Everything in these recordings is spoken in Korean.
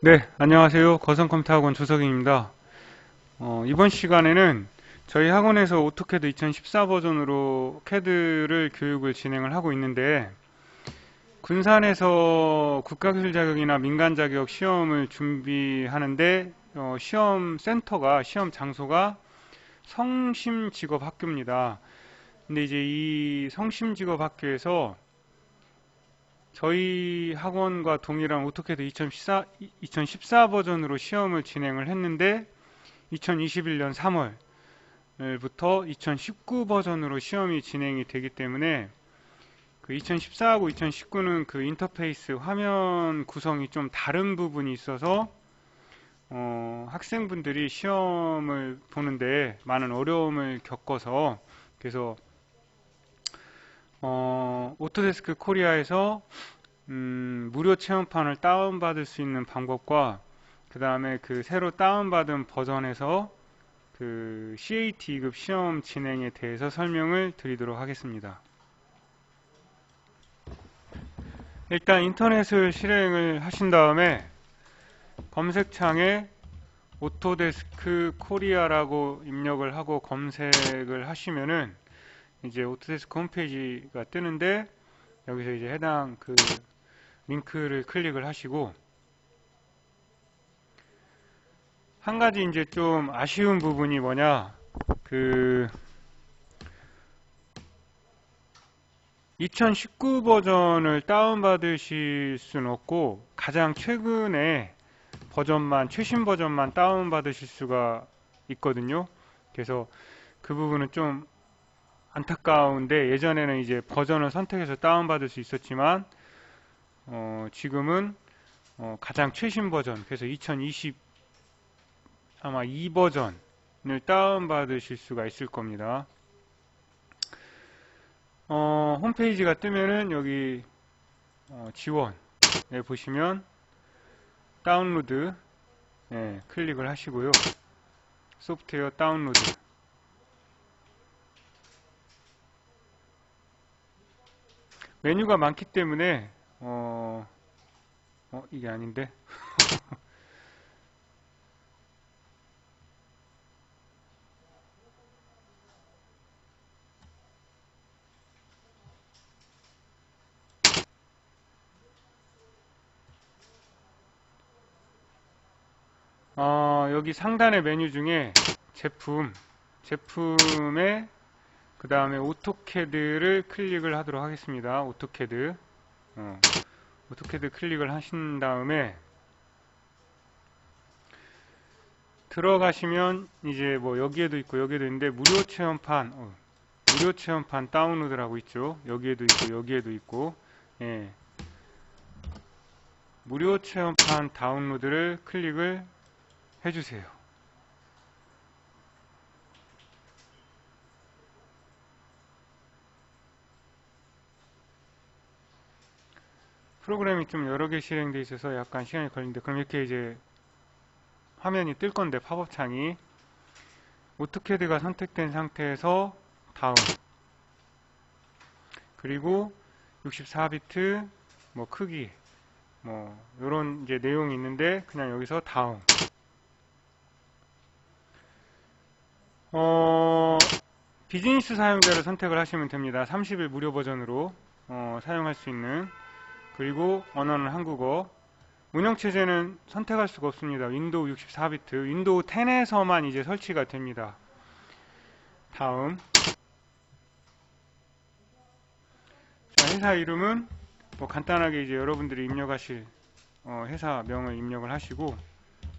네, 안녕하세요. 거성컴퓨터학원 조석입니다. 어, 이번 시간에는 저희 학원에서 오토캐드 2014 버전으로 캐드를 교육을 진행을 하고 있는데 군산에서 국가기술 자격이나 민간 자격 시험을 준비하는데 어, 시험 센터가 시험 장소가 성심직업학교입니다. 근데 이제 이 성심직업학교에서 저희 학원과 동일한 오토캐드 2014, 2014 버전으로 시험을 진행을 했는데 2021년 3월부터 2019 버전으로 시험이 진행이 되기 때문에 그 2014하고 2019는 그 인터페이스 화면 구성이 좀 다른 부분이 있어서 어, 학생분들이 시험을 보는데 많은 어려움을 겪어서 그래서 어, 오토데스크 코리아에서 음, 무료 체험판을 다운받을 수 있는 방법과 그 다음에 그 새로 다운받은 버전에서 그 CAT2급 시험 진행에 대해서 설명을 드리도록 하겠습니다. 일단 인터넷을 실행을 하신 다음에 검색창에 오토데스크 코리아라고 입력을 하고 검색을 하시면은 이제 오토데스크 홈페이지가 뜨는데 여기서 이제 해당 그 링크를 클릭을 하시고 한 가지 이제 좀 아쉬운 부분이 뭐냐? 그 2019 버전을 다운받으실 수는 없고 가장 최근에 버전만 최신 버전만 다운받으실 수가 있거든요. 그래서 그 부분은 좀 안타까운데 예전에는 이제 버전을 선택해서 다운받을 수 있었지만 어, 지금은 어, 가장 최신 버전 그래서 2020 아마 2버전을 다운받으실 수가 있을 겁니다. 어, 홈페이지가 뜨면은 여기 어, 지원에 보시면 다운로드 네, 클릭을 하시고요. 소프트웨어 다운로드 메뉴가 많기 때문에 어, 어 이게 아닌데? 어, 여기 상단의 메뉴 중에 제품 제품에 그 다음에 오토캐드를 클릭을 하도록 하겠습니다. 오토캐드 어, 오토캐드 클릭을 하신 다음에 들어가시면 이제 뭐 여기에도 있고 여기에도 있는데 무료 체험판 어, 무료 체험판 다운로드라고 있죠. 여기에도 있고 여기에도 있고 예. 무료 체험판 다운로드를 클릭을 해주세요. 프로그램이 좀 여러 개 실행되어 있어서 약간 시간이 걸리는데 그럼 이렇게 이제 화면이 뜰 건데 팝업 창이. 오토캐드가 선택된 상태에서 다음 그리고 64비트 뭐 크기 뭐 이런 이제 내용이 있는데 그냥 여기서 다음 어 비즈니스 사용자를 선택을 하시면 됩니다. 30일 무료 버전으로 어, 사용할 수 있는 그리고 언어는 한국어 운영체제는 선택할 수가 없습니다. 윈도우 64비트 윈도우 10에서만 이제 설치가 됩니다. 다음 자, 회사 이름은 뭐 간단하게 이제 여러분들이 입력하실 어, 회사명을 입력을 하시고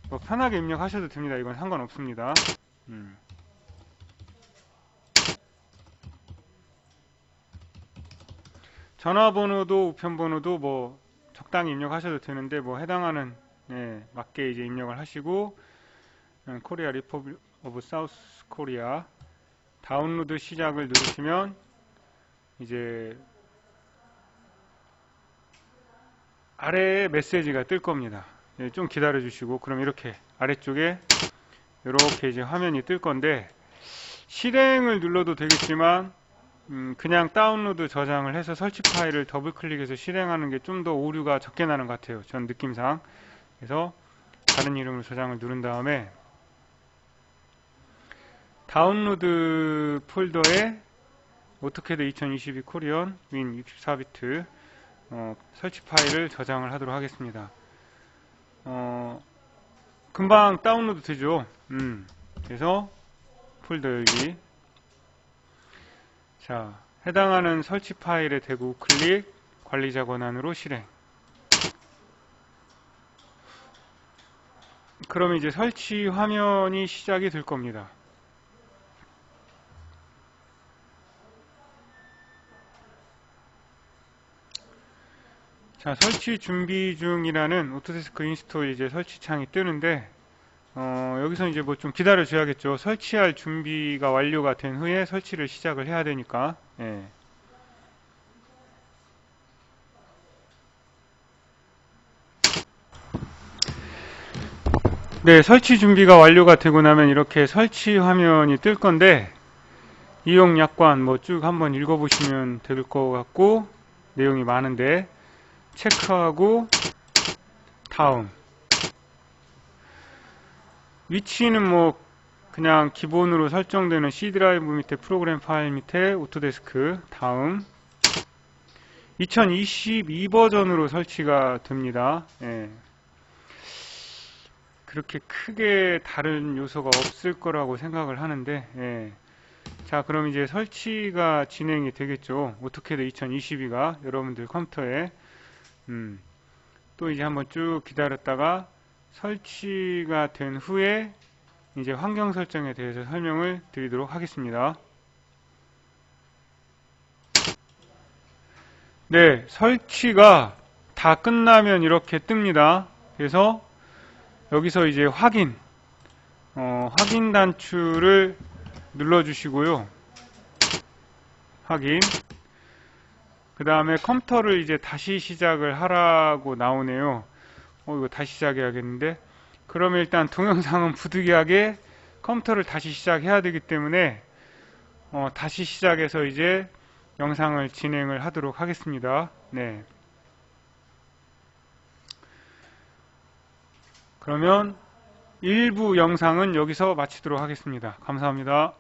뭐 편하게 입력하셔도 됩니다. 이건 상관없습니다. 음. 전화번호도 우편번호도 뭐 적당히 입력하셔도 되는데 뭐 해당하는 네, 맞게 이제 입력을 하시고 코리아 리퍼블 오브 사우스 코리아 다운로드 시작을 누르시면 이제 아래에 메시지가 뜰 겁니다. 네, 좀 기다려 주시고 그럼 이렇게 아래쪽에 이렇게 이제 화면이 뜰 건데 실행을 눌러도 되겠지만 음, 그냥 다운로드 저장을 해서 설치 파일을 더블 클릭해서 실행하는 게 좀 더 오류가 적게 나는 것 같아요. 전 느낌상. 그래서 다른 이름으로 저장을 누른 다음에 다운로드 폴더에 오토캐드 2022 코리언 윈 64비트 어, 설치 파일을 저장을 하도록 하겠습니다. 어, 금방 다운로드 되죠. 음, 그래서 폴더 열기. 자, 해당하는 설치 파일에 대고 클릭, 관리자 권한으로 실행. 그럼 이제 설치 화면이 시작이 될 겁니다. 자, 설치 준비 중이라는 오토데스크 인스톨 이제 설치 창이 뜨는데, 어, 여기서 이제 뭐 좀 기다려 줘야겠죠. 설치할 준비가 완료가 된 후에 설치를 시작을 해야 되니까, 예. 네, 설치 준비가 완료가 되고 나면 이렇게 설치 화면이 뜰 건데, 이용 약관 뭐 쭉 한번 읽어보시면 될 것 같고, 내용이 많은데, 체크하고 다음 위치는 뭐 그냥 기본으로 설정되는 C 드라이브 밑에 프로그램 파일 밑에 오토데스크 다음 2022 버전으로 설치가 됩니다. 예. 그렇게 크게 다른 요소가 없을 거라고 생각을 하는데 예. 자 그럼 이제 설치가 진행이 되겠죠. 오토캐드 2022가 여러분들 컴퓨터에 음, 또 이제 한번 쭉 기다렸다가 설치가 된 후에 이제 환경 설정에 대해서 설명을 드리도록 하겠습니다. 네, 설치가 다 끝나면 이렇게 뜹니다. 그래서 여기서 이제 확인, 어, 확인 단추를 눌러주시고요. 확인. 그 다음에 컴퓨터를 이제 다시 시작을 하라고 나오네요. 어, 이거 다시 시작해야겠는데. 그러면 일단 동영상은 부득이하게 컴퓨터를 다시 시작해야 되기 때문에 어, 다시 시작해서 이제 영상을 진행을 하도록 하겠습니다. 네. 그러면 일부 영상은 여기서 마치도록 하겠습니다. 감사합니다.